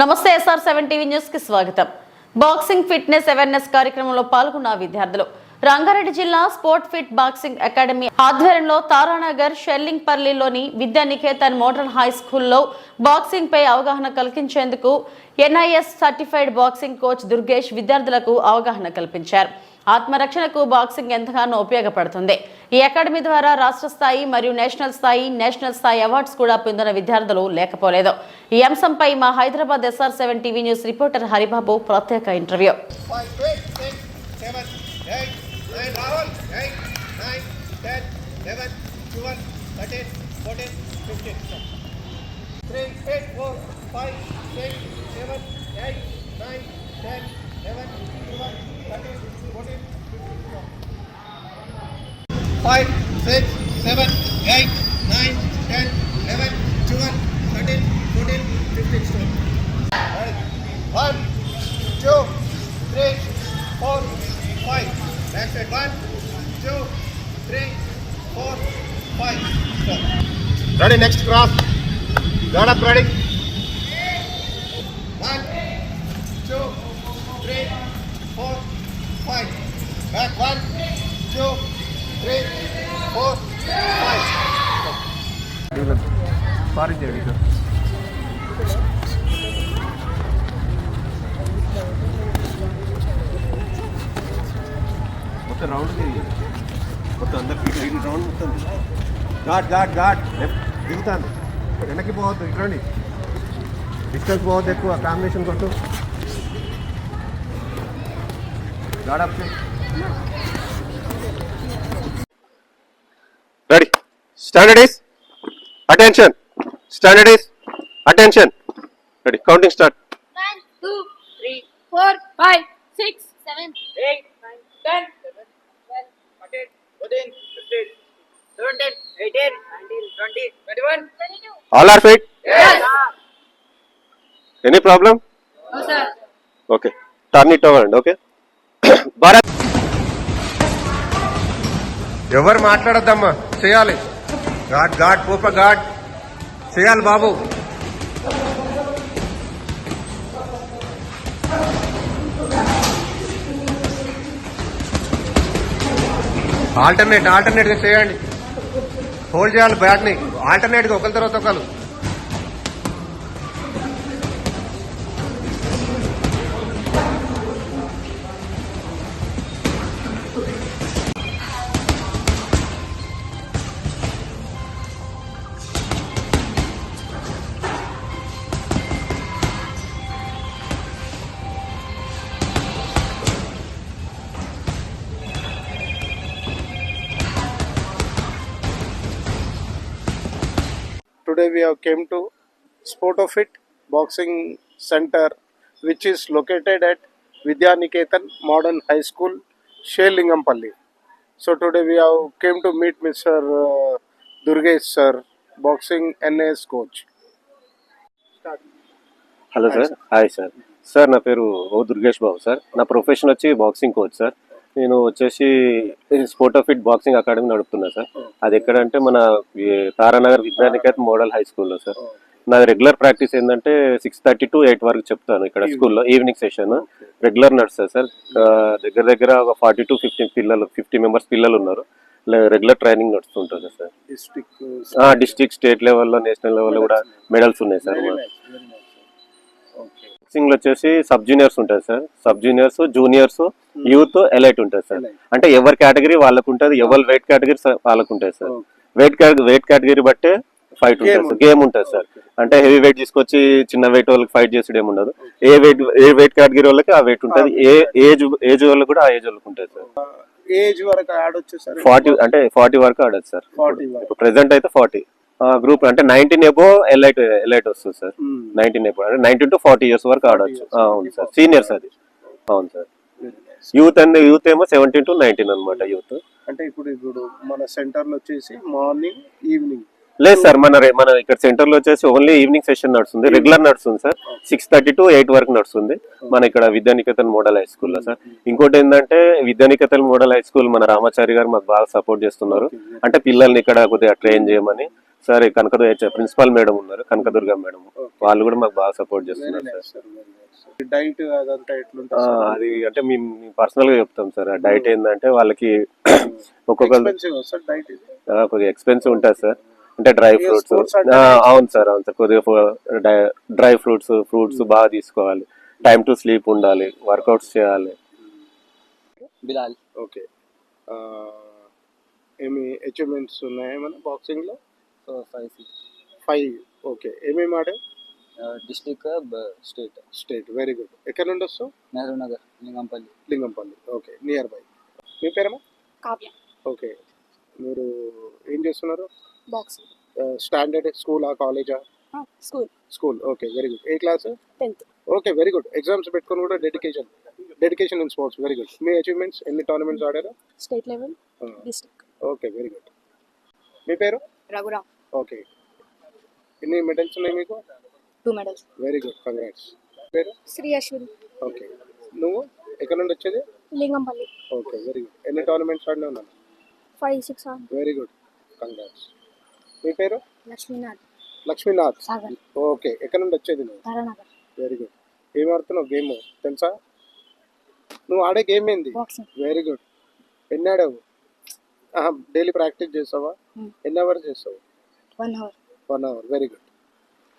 నమస్తే SR seven TV న్యూస్కి స్వాగతం. బాక్సింగ్ ఫిట్నెస్ అవేర్నెస్ కార్యక్రమంలో పాల్గొన్న విద్యార్థులు. రంగారెడ్డి జిల్లా స్పోర్ట్ ఫిట్ బాక్సింగ్ అకాడమీ ఆధ్వర్యంలో తారానగర్ షెల్లింగ్పల్లిలోని విద్యా నికేతన్ మోడల్ హై స్కూల్లో బాక్సింగ్ పై అవగాహన కల్పించేందుకు NIS certified boxing coach Durgesh విద్యార్థులకు అవగాహన కల్పించారు. ఆత్మరక్షణకు బాక్సింగ్ ఎంతగానో ఉపయోగపడుతుంది. ఈ అకాడమీ ద్వారా రాష్ట్ర స్థాయి మరియు నేషనల్ స్థాయి నేషనల్ స్థాయి అవార్డ్స్ కూడా పొందిన విద్యార్థులు లేకపోలేదు. ఈ అంశంపై మా Hyderabad SR seven TV news reporter Haribabu ప్రత్యేక interview. Five, six, seven, eight, nine, ten, eleven, twelve, thirteen, fourteen, fifteen. Stop. Right. One, two, three, four, five. Next side. One, two, three, four, five. Stop. Ready, next cross. Got up, ready. మొత్తం అందరికి ఇటు round మొత్తం ghat ghat ghat left దిగుతాను వెనక్కి పోవద్దు ఇటు రండి distance పోవద్దు ఎక్కువ కాంబినేషన్ కొట్టు గాడప్ Ready. Standard is attention. Standard is attention. Ready. Counting start. One, two, three, four, five, six, seven, eight, nine, ten, Yes. Any problem? No, sir. Okay. Turn it over. Okay. Bharat. ఎవరు మాట్లాడొద్దమ్మా చేయాలి ఘాట్ ఘాట్ పూప ఘాట్ చేయాలి బాబు alternate ఆల్టర్నేట్గా చేయండి. Hold చేయాలి బ్యాట్ని. ఆల్టర్నేట్గా ఒకరి తర్వాత ఒకరు today we have came to sport of it boxing centre which is located at Vidyaniketan modern high school Sherlingampally so today we have came to meet miss mister Durgesh sir boxing NAS coach hello sir hi sir sir నా పేరు ఓ Durgesh Babu sir నా profession వచ్చి boxing coach sir నేను వచ్చేసి sport fit boxing academy నడుపుతున్నా sir. అది ఎక్కడంటే మన తారానగర్ విద్యానికేత్ మోడల్ హై స్కూల్లో సార్. నాది రెగ్యులర్ ప్రాక్టీస్ ఏంటంటే సిక్స్ థర్టీ టు ఎయిట్ వరకు చెప్తాను ఇక్కడ స్కూల్లో ఈవినింగ్ సెషన్. రెగ్యులర్ నడుస్తుంది సార్. దగ్గర దగ్గర ఒక ఫార్టీ టు ఫిఫ్టీ పిల్లలు ఫిఫ్టీ మెంబర్స్ పిల్లలు ఉన్నారు. రెగ్యులర్ ట్రైనింగ్ నడుస్తుంటుంది సార్. డిస్ట్రిక్ట్ స్టేట్ లెవెల్లో నేషనల్ లెవెల్లో కూడా మెడల్స్ ఉన్నాయి sir very nice, very nice. sir. Okay. బాక్సింగ్లో వచ్చేసి సబ్ జూనియర్స్ ఉంటాయి sir sub juniors juniors youth elite ఉంటుంది సార్. అంటే ఎవరి కేటగిరీ వాళ్ళకు ఉంటుంది ఎవరి వెయిట్ కేటగిరీ వాళ్ళకు ఉంటుంది సార్. వెయిట్ వెయిట్ కేటగిరీ బట్టే ఫైట్ ఉంటుంది సార్ గేమ్ ఉంటుంది సార్ అంటే హెవీ వెయిట్ తీసుకొచ్చి చిన్న వెయిట్ వాళ్ళకి ఫైట్ చేసేది ఏమి ఉండదు. ఏ వెయిట్ ఏ వెయిట్ కేటగిరీ వాళ్ళకి ఆ వెయిట్ ఉంటుంది. ఏ ఏజ్ ఏజ్ వాళ్ళకి కూడా ఆ ఏజ్ వాళ్ళకి ఉంటుంది సార్ ఏజ్ వరకు ఆడొచ్చు సార్ ఫార్టీ అంటే ఫార్టీ వరకు ఆడదు సార్ 40 వరకు. ఇప్పుడు ప్రెసెంట్ అయితే ఫార్టీ గ్రూప్ అంటే నైన్టీన్ ఎబో ఎలైట్ ఎలైట్ వస్తుంది సార్. Hmm. నైన్టీన్ ఎబో అంటే నైన్టీన్ టు ఫార్టీ ఇయర్స్ వరకు ఆడొచ్చు. ఆ, అవును సార్. సీనియర్స్ అది. అవును సార్. యూత్ అండ్ యూత్ ఏమో సెవెంటీన్ టు నైన్టీన్ అనమాట యూత్ అంటే ఇప్పుడు ఇప్పుడు మన సెంటర్లో వచ్చేసి మార్నింగ్ ఈవినింగ్ లేదు సార్ మన మన ఇక్కడ సెంటర్లో వచ్చేసి ఓన్లీ ఈవినింగ్ సెషన్ నడుస్తుంది. రెగ్యులర్ నడుస్తుంది sir. Six thirty to eight వరకు నడుస్తుంది. మన ఇక్కడ విద్యానికేతన్ మోడల్ హై స్కూల్లో సార్. ఇంకోటి ఏంటంటే విద్యానికేతన్ మోడల్ హై స్కూల్ మన రామాచారి గారు మాకు బాగా సపోర్ట్ చేస్తున్నారు. అంటే పిల్లల్ని ఇక్కడ కొద్దిగా ట్రైన్ చేయమని. సార్ కనకదుర్గ ప్రిన్సిపాల్ మేడం ఉన్నారు కనకదుర్గ మేడం. వాళ్ళు కూడా మాకు బాగా సపోర్ట్ చేస్తున్నారు సార్ డైట్ అదంతా ఎట్లుంటుంది అది అంటే మేము పర్సనల్గా చెప్తాం సార్ డైట్ ఏంటంటే వాళ్ళకి ఒక్కొక్క డైట్ ఇది. కొద్దిగా ఎక్స్పెన్సివ్ ఉంటుంది సార్ అంటే డ్రై ఫ్రూట్స్. అవును సార్ అవును సార్ కొద్దిగా డ్రై ఫ్రూట్స్ ఫ్రూట్స్ బాగా తీసుకోవాలి. టైం టు స్లీప్ ఉండాలి వర్కౌట్స్ చేయాలి. బిలాల్ ఓకే ఏమి అచీవ్మెంట్స్ ఉన్నాయా ఏమైనా బాక్సింగ్లో ఫైవ్ సిక్స్ ఫైవ్ ఓకే. ఏమేమి ఆడావు district state. State very good. ఎక్కడ నుండి వస్తావు? నెహ్రూ నగర్ లింగంపల్లి. లింగంపల్లి. Okay nearby. మీ పేరమ్మా కావ్య. ఓకే. మీరు ఏం చేస్తున్నారు? బాక్సింగ్. స్టాండర్డ్ స్కూలా కాలేజా? School. School okay very good. ఏ class? Tenth. Okay very good. Exams పెట్టుకొని కూడా dedication. Dedication in sports very good. Me achievements ఎన్ని టోర్నమెంట్స్ ఆడారు? State level district okay very good. మీ పేరు? రఘురామ్. ఓకే. ఎన్ని మెడల్స్ ఉన్నాయి మీకు? Two medals. Very good congrats పేరు? Sri Ashwin. Okay. నువ్వు? ఎక్కడ నుండి వచ్చేది? లింగంపల్లి. ఓకే. వెరీ గుడ్ ఎన్ని టోర్నమెంట్స్ ఆడినా ఉన్నాను five six very good congrats మీ పేరు? లక్ష్మీనాథ్. లక్ష్మీనాథ్. ఓకే. ఎక్కడ నుండి వచ్చేది నువ్వు? వెరీ గుడ్ ఏం ఆడుతున్నావు? గేమ్ తెలుసా? నువ్వు ఆడే గేమ్ ఏంది? వెరీ గుడ్ ఎన్ని ఆడావు? డైలీ ప్రాక్టీస్ చేస్తావా? Hmm. ఎన్ని అవర్స్ చేస్తావు? One hour. One hour. Very good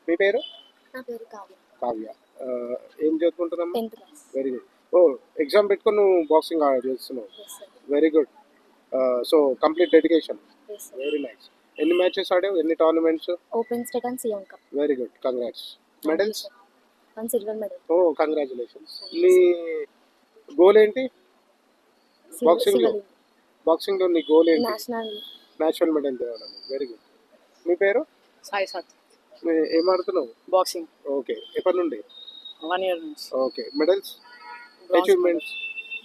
మీ పేరు? నా పేరు కావ్య. కావ్య. ఏం చదువుకుంటున్నామ్మా tenth class. Very good oh exam పెట్టుకొని నువ్వు బాక్సింగ్ చేస్తున్నావు. Very good so complete dedication very nice ఎన్ని మ్యాచెస్ ఆడావు? ఎన్ని tournaments open state and CM cup very good congrats medals one silver medal oh congratulations నీ గోల్ ఏంటి? బాక్సింగ్లో? బాక్సింగ్లో నీ గోల్ ఏంటి? నేషనల్ నేషనల్ మెడల్ తేవాలని. వెరీ గుడ్ మీ పేరు? సాయి సాత్. మీ- ఏం ఆడుతున్నావు? Boxing okay. ఎప్పటి నుండి? వన్ ఇయర్ నుంచి. Okay. Medals? Achievements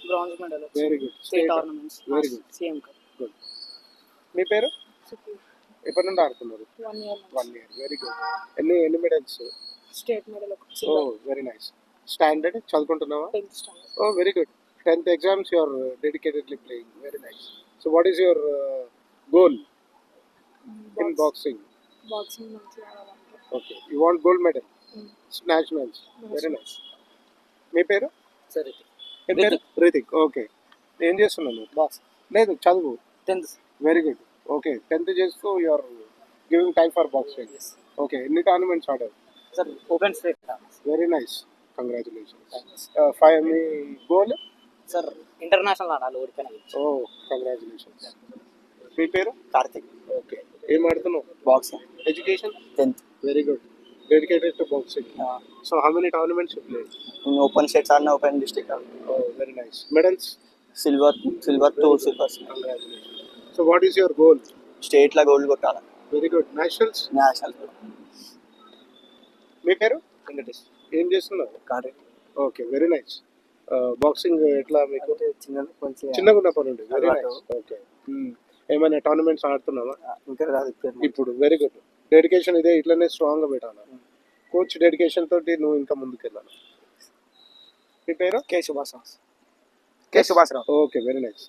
bronze medal very good state tournaments very good CM good మీ పేరు? ఎప్పటి నుండి ఆడుతున్నారు? One year one year very good ఎన్ని ఎన్ని medals state medal oh very nice standard చదువుకుంటున్నావా? Tenth standard Oh, very good. 10th exams, you are uh, dedicatedly playing. Very nice. So, what is your uh, goal in boxing? Boxing మంచిగా ఆడాలంటే. Okay. You want gold medal? Nationals. Very nice. మీ పేరు? సరే Rithik okay ఏం చేస్తున్నాను box లేదు చదువు. Tenth very good okay tenth చేస్తూ you are giving time for boxing okay ఎన్ని టోర్నమెంట్స్ ఆడారు sir open state very nice congratulations five మీ గోల్ సార్ ఇంటర్నేషనల్ ఆడాలి ఓడిపోయినా. ఓ కంగ్రాచులేషన్స్ మీ పేరు? కార్తిక్ ఓకే ఏం ఆడుతున్నావు? Boxing education tenth very good dedicated to boxing so how many tournaments play open states ఆడినా open district oh very nice medals silver silver two silvers so what is your goal స్టేట్లో gold కొట్టాలి. Very good nationals national మీ పేరు? వెంకటేష్ ఏం చేస్తున్నారు కాదు okay very nice boxing ఎట్లా మీకు? చిన్న కొంచెం చిన్నగా ఉన్నప్పటి నుండి వెరీ. నైస్ ఓకే ఏమైనా టోర్నమెంట్స్ ఆడుతున్నావా? ఇంకా రాదు ఇప్పుడు వెరీ గుడ్ డెడికేషన్ ఇదే ఇట్లనే స్ట్రాంగ్గా పెట్టాలి? కోచ్ డెడికేషన్ తోటి నువ్వు ఇంకా ముందుకు వెళ్ళాలి మీ పేరు? K Subhash. K Subhash okay very nice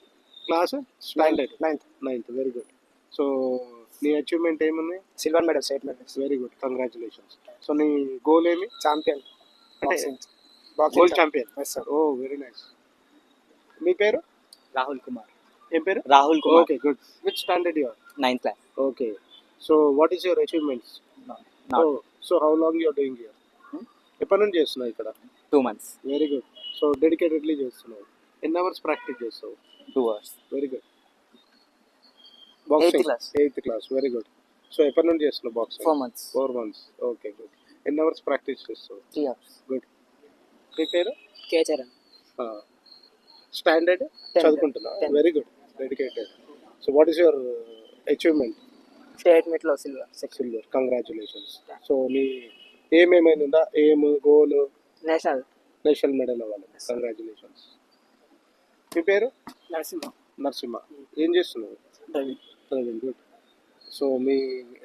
class standard ninth ninth very good so నీ అచీవ్మెంట్ ఏముంది? Silver medal state medal very good congratulations so నీ గోల్ ఏమి? Champion gold champion yes sir oh very nice మీ పేరు? రాహుల్ కుమార్. ఏం పేరు? Rahul okay good which standard you are ninth class okay so what is your achievements so how long you're doing you're ఎప్పటి నుంచి చేస్తున్నావు ఇక్కడ? Two months very good so dedicatedly చేస్తున్నావు. ఎన్ని hours practice చేస్తావు. Two hours very good Eighth class. Eighth class very good so ఎప్పటి నుంచి చేస్తున్నావు boxing four months four months okay good ఎన్ని అవర్స్ ప్రాక్టీస్ చేస్తావు. త్రీ అవర్స్ గుడ్ మీ పేరు? K Charan standard. చదువుకుంటున్నా. Very good dedicated so what is your achievement state మీట్లో silver six silver congratulations so నీ ఏం ఏమైనా ఉందా ఏం గోల్ నేషనల్ నేషనల్ మెడల్ అవ్వాలి. కంగ్రాచులేషన్స్ మీ పేరు? నరసింహ నరసింహ ఏం చేస్తున్నావు? డ్రైవింగ్ గుడ్ సో మీ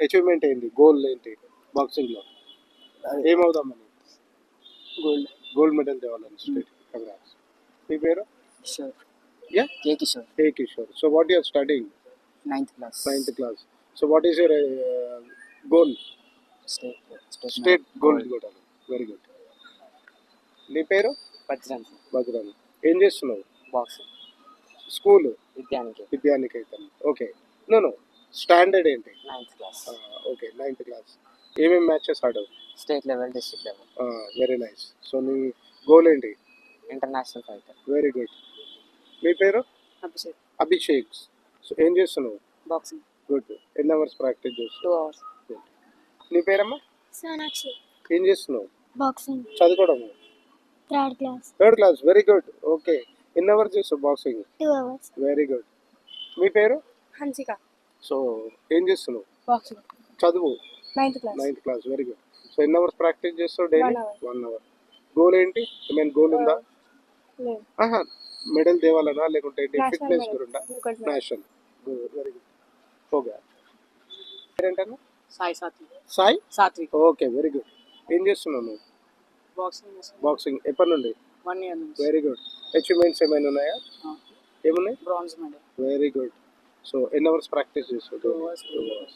అచీవ్మెంట్ ఏంటి? గోల్ ఏంటి? బాక్సింగ్లో ఏమవుదామని గోల్డ్ గోల్డ్ మెడల్ తేవాలని. స్టేట్ కంగ్రాట్స్ మీ పేరు? Ninth class ninth class so what is your goal state state state gold కూడా వెరీ గుడ్ నీ పేరు? భద్రాని. ఏం చేస్తున్నావు? బాక్స్ స్కూల్ విద్యానికి. విద్యానికేతన్. ఓకే. స్టాండర్డ్ ఏంటి? Ninth class okay. Ninth class ఏమేమి matches ఆడావు? State level district level very nice so నీ goal ఏంటి? ఇంటర్నేషనల్ ఫైటర్ వెరీ గుడ్ మీ పేరు? అభిషేక్. అభిషేక్. సో ఏం చేస్తున్నావు? బాక్సింగ్ గుడ్ ఎన్ని అవర్స్ ప్రాక్టీస్ టూ చేస్తున్నావు అవర్స్ నీ పేరమ్మా? సోనాక్షి. ఏం చేస్తున్నావు? Boxing చదువుకోవడము? Third class third class very good okay ఎన్ని అవర్స్ చేస్తావు boxing two hours very good మీ పేరు? హన్సిక. సో ఏం చేస్తున్నావు? బాక్సింగ్ చదువు? Ninth class ninth class very good so ఎన్ని అవర్స్ ప్రాక్టీస్ చేస్తావు డైలీ. వన్ అవర్ గోల్ ఏంటి? ఐ మీన్ గోల్ ఉందా లేదు. ఆహా. మెడల్ తేవాలనా లేకుంటే ఫిట్నెస్. గురుండా. National very good okay పేరేంటన్నా Sai Sathvik. Sai? Sathvik. Okay very good ఏం చేస్తున్నావు నువ్వు? బాక్సింగ్ బాక్సింగ్ ఎప్పటి నుండి? వన్ ఇయర్ నుంచి. వెరీ గుడ్ అచీవ్మెంట్స్ ఏమైనా ఉన్నాయా? ఏమున్నాయి? Bronze medal very good so ఎన్ని అవర్స్ ప్రాక్టీస్ చేస్తావు two Two hours.